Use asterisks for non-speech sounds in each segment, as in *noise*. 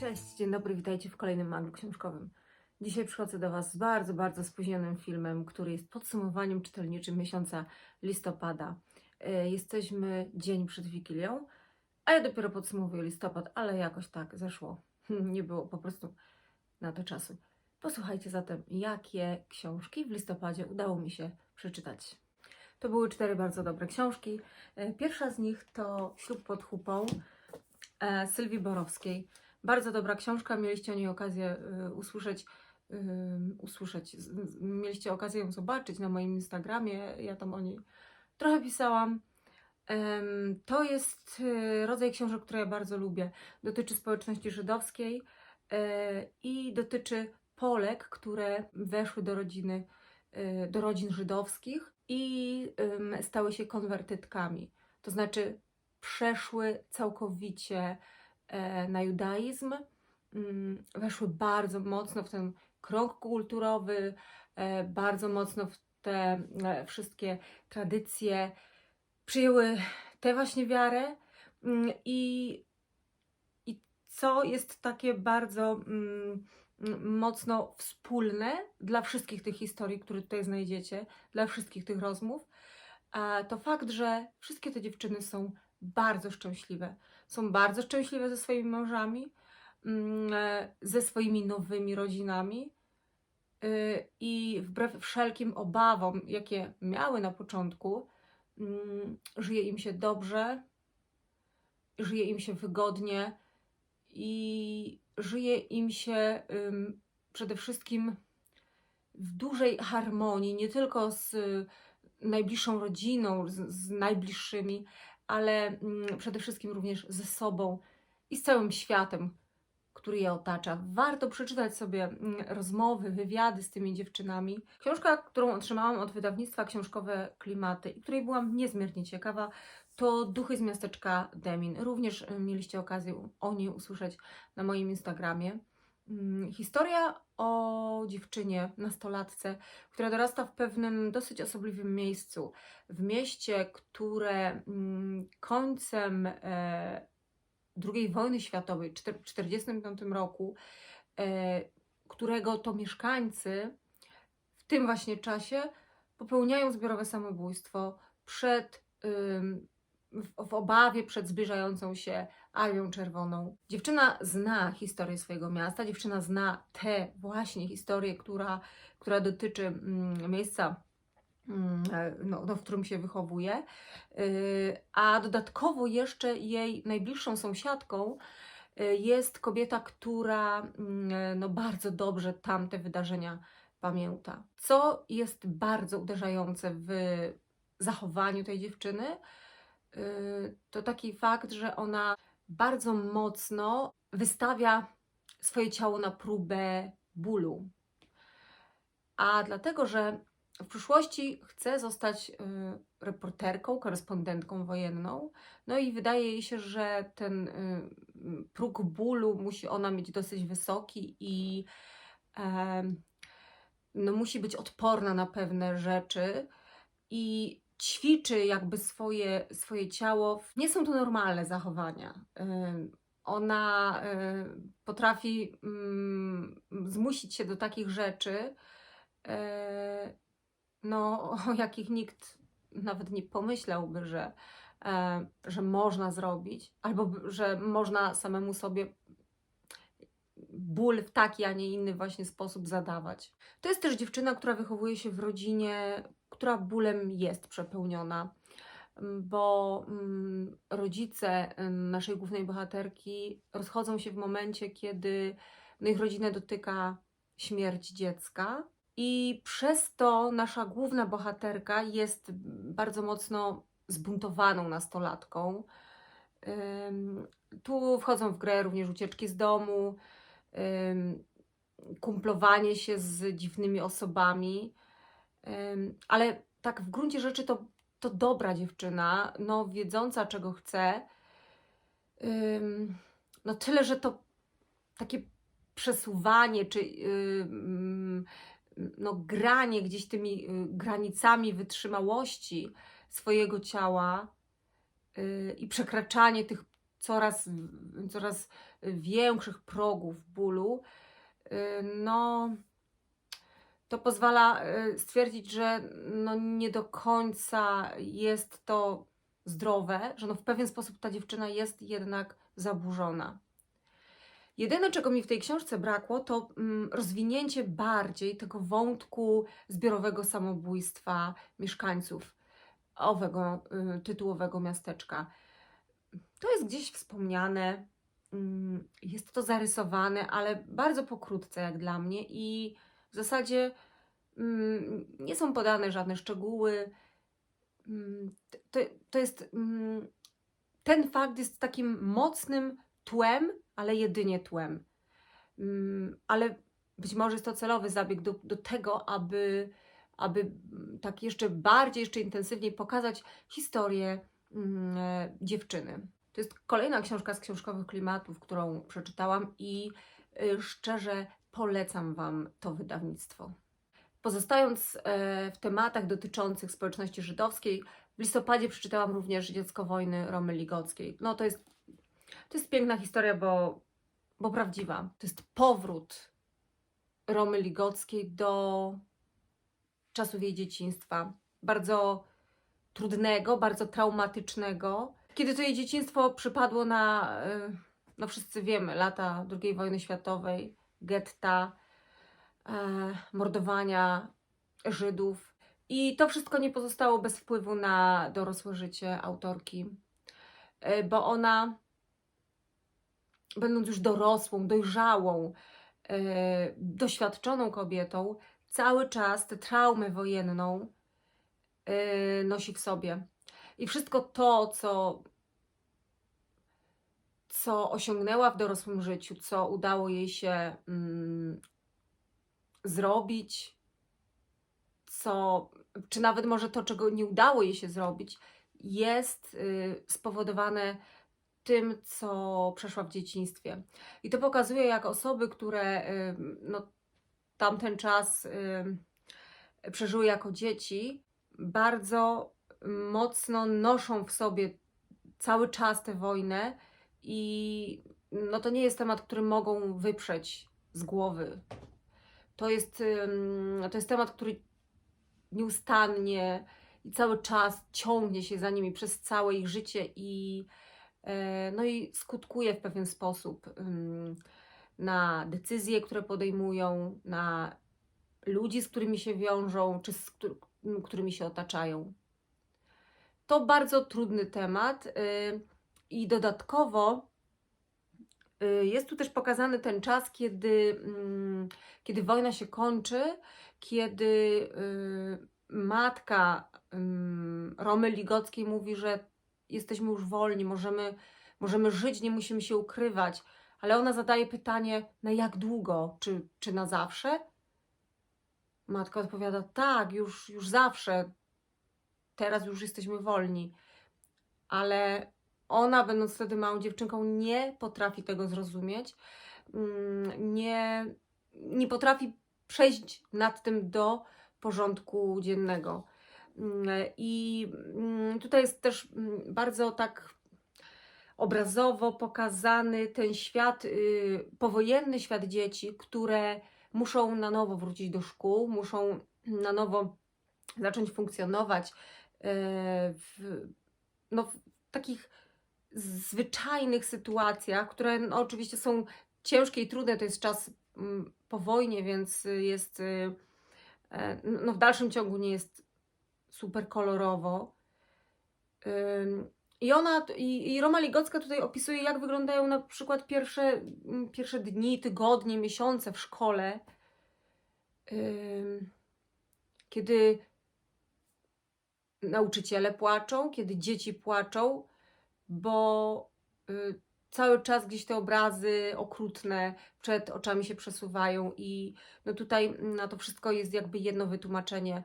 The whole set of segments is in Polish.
Cześć, dzień dobry, witajcie w kolejnym maglu książkowym. Dzisiaj przychodzę do Was z bardzo, bardzo spóźnionym filmem, który jest podsumowaniem czytelniczym miesiąca listopada. E, Jesteśmy dzień przed Wigilią, a ja dopiero podsumowuję listopad, ale jakoś tak zeszło. Nie było po prostu na to czasu. Posłuchajcie zatem, jakie książki w listopadzie udało mi się przeczytać. To były cztery bardzo dobre książki. E, Pierwsza z nich to Ślub pod chupą e, Sylwii Borowskiej. Bardzo dobra książka, mieliście o niej okazję y, usłyszeć, usłyszeć, mieliście okazję ją zobaczyć na moim Instagramie, ja tam o niej trochę pisałam. To jest y, rodzaj książek, które ja bardzo lubię. Dotyczy społeczności żydowskiej e, i dotyczy Polek, które weszły do rodziny, y, do rodzin żydowskich i stały się konwertytkami. To znaczy przeszły całkowicie na judaizm, mm, weszły bardzo mocno w ten krąg kulturowy, e, bardzo mocno w te e, wszystkie tradycje, przyjęły tę właśnie wiarę mm, i, i co jest takie bardzo mm, mocno wspólne dla wszystkich tych historii, które tutaj znajdziecie, dla wszystkich tych rozmów, to fakt, że wszystkie te dziewczyny są bardzo szczęśliwe. Są bardzo szczęśliwe ze swoimi mężami, mm, ze swoimi nowymi rodzinami. y, I wbrew wszelkim obawom, jakie miały na początku, mm, żyje im się dobrze, żyje im się wygodnie i żyje im się przede wszystkim w dużej harmonii, nie tylko z y, najbliższą rodziną, z, z najbliższymi, ale mm, przede wszystkim również ze sobą i z całym światem, który je otacza. Warto przeczytać sobie mm, rozmowy, wywiady z tymi dziewczynami. Książka, którą otrzymałam od wydawnictwa Książkowe Klimaty i której byłam niezmiernie ciekawa, to Duchy z miasteczka Demin. Również y, mieliście okazję o niej usłyszeć na moim Instagramie. Mm, Historia o dziewczynie, nastolatce, która dorasta w pewnym dosyć osobliwym miejscu, w mieście, które mm, końcem e, II wojny światowej, w 1945 roku, e, którego to mieszkańcy w tym właśnie czasie popełniają zbiorowe samobójstwo przed, w, obawie przed zbliżającą się Armią Czerwoną. Dziewczyna zna historię swojego miasta, dziewczyna zna tę właśnie historię, która, która dotyczy mm, miejsca, mm, e, no, no, w którym się wychowuje, Yy, a dodatkowo jeszcze jej najbliższą sąsiadką yy, jest kobieta, która mm, no, bardzo dobrze tamte wydarzenia pamięta. Co jest bardzo uderzające w zachowaniu tej dziewczyny, to taki fakt, że ona bardzo mocno wystawia swoje ciało na próbę bólu. A dlatego, że w przyszłości chce zostać y, reporterką, korespondentką wojenną, no i wydaje jej się, że ten y, próg bólu musi ona mieć dosyć wysoki i no, musi być odporna na pewne rzeczy i ćwiczy jakby swoje, swoje ciało. Nie są to normalne zachowania. Ona potrafi mm, zmusić się do takich rzeczy, e, no, o jakich nikt nawet nie pomyślałby, że, e, że można zrobić, albo że można samemu sobie ból w taki, a nie inny właśnie sposób zadawać. To jest też dziewczyna, która wychowuje się w rodzinie, która bólem jest przepełniona, m, bo mm, rodzice em, naszej głównej bohaterki rozchodzą się w momencie, kiedy no, ich rodzinę dotyka śmierć dziecka. I przez to nasza główna bohaterka jest bardzo mocno zbuntowaną nastolatką. Tu wchodzą w grę również ucieczki z domu, kumplowanie się z dziwnymi osobami, ale tak w gruncie rzeczy to, to dobra dziewczyna, no wiedząca czego chce. No tyle, że to takie przesuwanie czy no, granie gdzieś tymi y, granicami wytrzymałości swojego ciała y, i przekraczanie tych coraz, coraz większych progów bólu, y, no to pozwala y, stwierdzić, że no nie do końca jest to zdrowe, że no w pewien sposób ta dziewczyna jest jednak zaburzona. Jedyne, czego mi w tej książce brakło, to mm, rozwinięcie bardziej tego wątku zbiorowego samobójstwa mieszkańców owego y, tytułowego miasteczka. To jest gdzieś wspomniane, mm, jest to zarysowane, ale bardzo pokrótce jak dla mnie i w zasadzie mm, nie są podane żadne szczegóły. Mm, To, to jest. mm, Ten fakt jest takim mocnym tłem, ale jedynie tłem. Mm, Ale być może jest to celowy zabieg do, do tego, aby, aby tak jeszcze bardziej, jeszcze intensywniej pokazać historię dziewczyny. To jest kolejna książka z książkowych klimatów, którą przeczytałam i y, szczerze polecam Wam to wydawnictwo. Pozostając e, w tematach dotyczących społeczności żydowskiej, w listopadzie przeczytałam również Dziecko wojny Romy Ligockiej. No to jest, to jest piękna historia, bo, bo prawdziwa. To jest powrót Romy Ligockiej do czasów jej dzieciństwa. Bardzo trudnego, bardzo traumatycznego. Kiedy to jej dzieciństwo przypadło na, e, no wszyscy wiemy, lata II wojny światowej, getta, e, mordowania Żydów. I to wszystko nie pozostało bez wpływu na dorosłe życie autorki, e, bo ona, będąc już dorosłą, dojrzałą, e, doświadczoną kobietą, cały czas tę traumę wojenną e, nosi w sobie. I wszystko to, co, co osiągnęła w dorosłym życiu, co udało jej się mm, zrobić, co, czy nawet może to, czego nie udało jej się zrobić, jest y, spowodowane tym, co przeszła w dzieciństwie. I to pokazuje, jak osoby, które y, no, tamten czas y, przeżyły jako dzieci, bardzo mocno noszą w sobie cały czas tę wojnę i no, to nie jest temat, który mogą wyprzeć z głowy. To jest, to jest temat, który nieustannie i cały czas ciągnie się za nimi przez całe ich życie i, e, no i skutkuje w pewien sposób na decyzje, które podejmują, na ludzi, z którymi się wiążą, czy z któ- którymi się otaczają. To bardzo trudny temat y, i dodatkowo y, jest tu też pokazany ten czas, kiedy, mm, kiedy wojna się kończy, kiedy y, matka ym, Romy Ligockiej mówi, że jesteśmy już wolni, możemy, możemy żyć, nie musimy się ukrywać, ale ona zadaje pytanie, na jak długo? Czy, czy na zawsze? Matka odpowiada, tak, już, już zawsze, teraz już jesteśmy wolni. Ale ona, będąc wtedy małą dziewczynką, nie potrafi tego zrozumieć, mm, nie, nie potrafi przejść nad tym do porządku dziennego. Mm, I mm, tutaj jest też bardzo tak obrazowo pokazany ten świat, y, powojenny świat dzieci, które muszą na nowo wrócić do szkół, muszą na nowo zacząć funkcjonować y, w, no, w takich zwyczajnych sytuacjach, które no, oczywiście są ciężkie i trudne. To jest czas mm, po wojnie, więc jest y, e, no, w dalszym ciągu nie jest super kolorowo. I ona, i, Roma Ligocka tutaj opisuje, jak wyglądają na przykład pierwsze, mm, pierwsze dni, tygodnie, miesiące w szkole, kiedy nauczyciele płaczą, kiedy dzieci płaczą, bo y, cały czas gdzieś te obrazy okrutne przed oczami się przesuwają i no tutaj na to wszystko jest jakby jedno wytłumaczenie,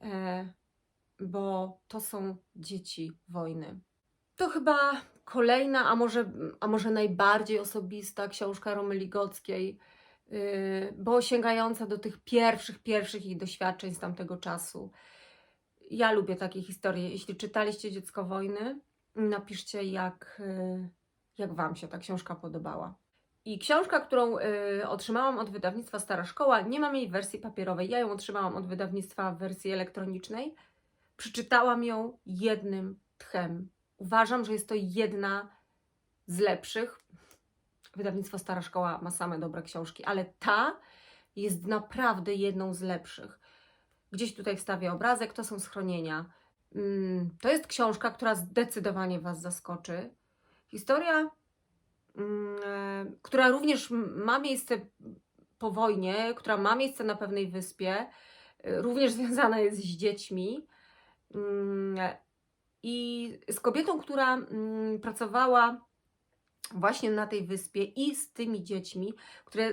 e, bo to są dzieci wojny. To chyba kolejna, a może, a może najbardziej osobista książka Romy Ligockiej, y, bo sięgająca do tych pierwszych, pierwszych ich doświadczeń z tamtego czasu. Ja lubię takie historie. Jeśli czytaliście Dziecko Wojny, napiszcie, jak, y, jak Wam się ta książka podobała. I książka, którą y, otrzymałam od wydawnictwa Stara Szkoła, nie mam jej wersji papierowej. Ja ją otrzymałam od wydawnictwa w wersji elektronicznej. Przeczytałam ją jednym tchem. Uważam, że jest to jedna z lepszych. Wydawnictwo Stara Szkoła ma same dobre książki, ale ta jest naprawdę jedną z lepszych. Gdzieś tutaj wstawię obrazek, to są schronienia. Mm, To jest książka, która zdecydowanie Was zaskoczy. Historia, mm, e, która również ma miejsce po wojnie, która ma miejsce na pewnej wyspie, e, również *laughs* związana jest z dziećmi. Mm, I z kobietą, która pracowała właśnie na tej wyspie i z tymi dziećmi, które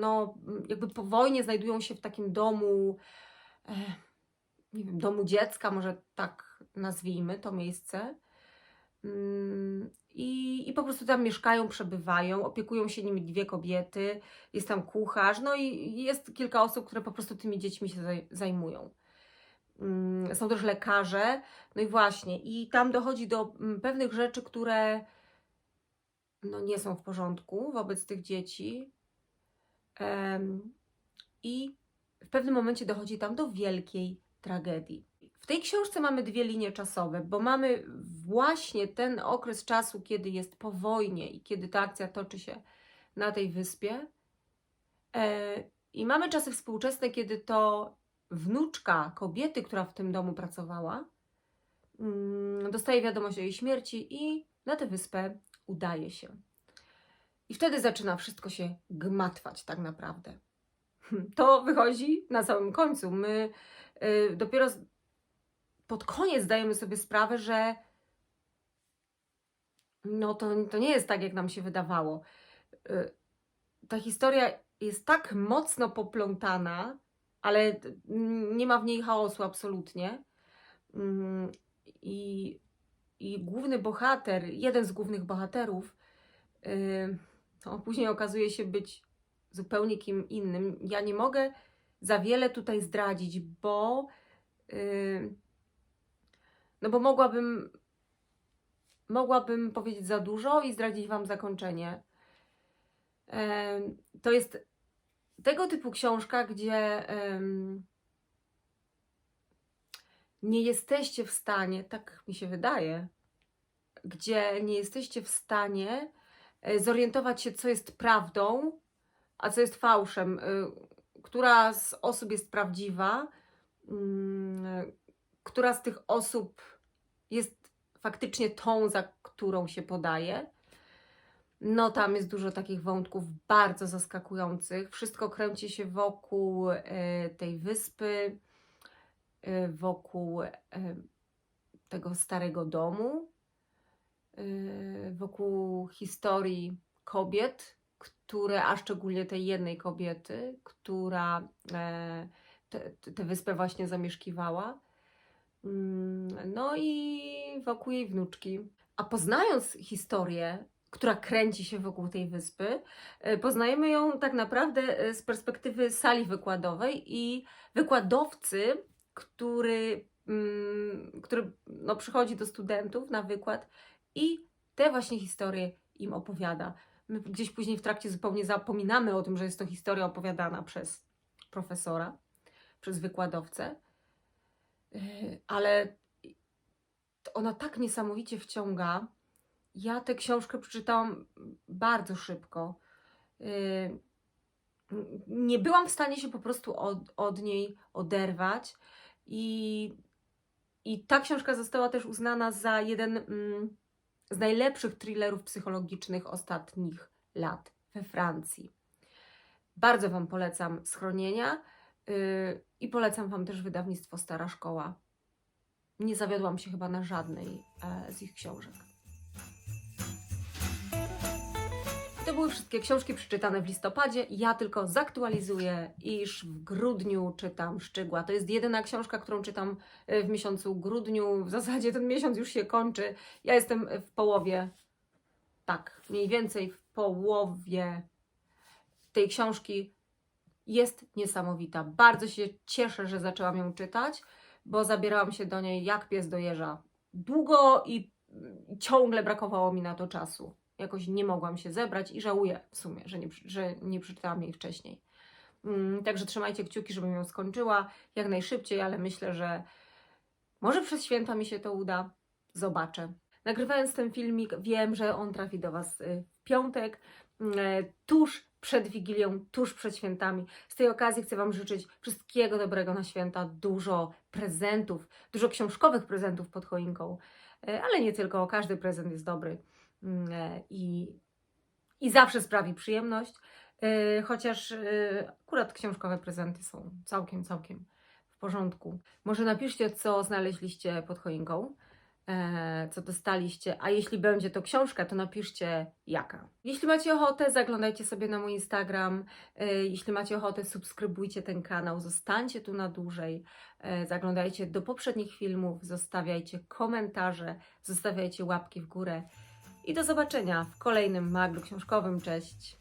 no, jakby po wojnie znajdują się w takim domu, e, nie wiem, domu dziecka, może tak nazwijmy to miejsce. Ym, I, I po prostu tam mieszkają, przebywają, opiekują się nimi dwie kobiety, jest tam kucharz, no i jest kilka osób, które po prostu tymi dziećmi się zaj- zajmują. Ym, Są też lekarze, no i właśnie, i tam dochodzi do mm, pewnych rzeczy, które no, nie są w porządku wobec tych dzieci. I w pewnym momencie dochodzi tam do wielkiej tragedii. W tej książce mamy dwie linie czasowe, bo mamy właśnie ten okres czasu, kiedy jest po wojnie i kiedy ta akcja toczy się na tej wyspie. E, I mamy czasy współczesne, kiedy to wnuczka kobiety, która w tym domu pracowała, mm, dostaje wiadomość o jej śmierci i na tę wyspę udaje się. I wtedy zaczyna wszystko się gmatwać tak naprawdę. *laughs* To wychodzi na samym końcu. My dopiero z- pod koniec zdajemy sobie sprawę, że no to, to nie jest tak, jak nam się wydawało. Y, ta historia jest tak mocno poplątana, ale nie ma w niej chaosu absolutnie. Mm, I, i główny bohater, jeden z głównych bohaterów, yy, no, później okazuje się być zupełnie kim innym. Ja nie mogę za wiele tutaj zdradzić, bo yy, no bo mogłabym mogłabym powiedzieć za dużo i zdradzić Wam zakończenie. Em, To jest tego typu książka, gdzie nie jesteście w stanie, tak mi się wydaje, gdzie nie jesteście w stanie e, zorientować się, co jest prawdą, a co jest fałszem, y, która z osób jest prawdziwa, mm, która z tych osób jest faktycznie tą, za którą się podaje. No, tam jest dużo takich wątków bardzo zaskakujących. Wszystko kręci się wokół e, tej wyspy, e, wokół e, tego starego domu, wokół historii kobiet, które, a szczególnie tej jednej kobiety, która e, tę wyspę właśnie zamieszkiwała. Mm, No i wokół jej wnuczki. A poznając historię, która kręci się wokół tej wyspy, e, poznajemy ją tak naprawdę e, z perspektywy sali wykładowej i wykładowcy, który, mm, który no, przychodzi do studentów na wykład i te właśnie historie im opowiada. My gdzieś później w trakcie zupełnie zapominamy o tym, że jest to historia opowiadana przez profesora, przez wykładowcę, Yy, ale ona tak niesamowicie wciąga. Ja tę książkę przeczytałam bardzo szybko. Yy, Nie byłam w stanie się po prostu od, od niej oderwać. I, I ta książka została też uznana za jeden mm, z najlepszych thrillerów psychologicznych ostatnich lat we Francji. Bardzo Wam polecam schronienia yy, i polecam Wam też wydawnictwo Stara Szkoła. Nie zawiodłam się chyba na żadnej e, z ich książek. To były wszystkie książki przeczytane w listopadzie. Ja tylko zaktualizuję, iż w grudniu czytam Szczygła. To jest jedyna książka, którą czytam e, w miesiącu grudniu. W zasadzie ten miesiąc już się kończy. Ja jestem w połowie, tak, mniej więcej w połowie tej książki. Jest niesamowita. Bardzo się cieszę, że zaczęłam ją czytać, bo zabierałam się do niej jak pies do jeża. Długo i i ciągle brakowało mi na to czasu. Jakoś nie mogłam się zebrać i żałuję w sumie, że nie, że nie przeczytałam jej wcześniej. Mm, Także trzymajcie kciuki, żebym ją skończyła jak najszybciej, ale myślę, że może przez święta mi się to uda. Zobaczę. Nagrywając ten filmik, wiem, że on trafi do Was y, w piątek, mm, e, tuż przed Wigilią, tuż przed świętami. Z tej okazji chcę Wam życzyć wszystkiego dobrego na święta, dużo prezentów, dużo książkowych prezentów pod choinką, E, ale nie tylko, każdy prezent jest dobry i, i zawsze sprawi przyjemność, E, chociaż e, akurat książkowe prezenty są całkiem, całkiem w porządku. Może napiszcie, co znaleźliście pod choinką, e, co dostaliście, a jeśli będzie to książka, to napiszcie jaka. Jeśli macie ochotę, zaglądajcie sobie na mój Instagram. E, Jeśli macie ochotę, subskrybujcie ten kanał, zostańcie tu na dłużej. E, Zaglądajcie do poprzednich filmów, zostawiajcie komentarze, zostawiajcie łapki w górę. I do zobaczenia w kolejnym maglu książkowym. Cześć!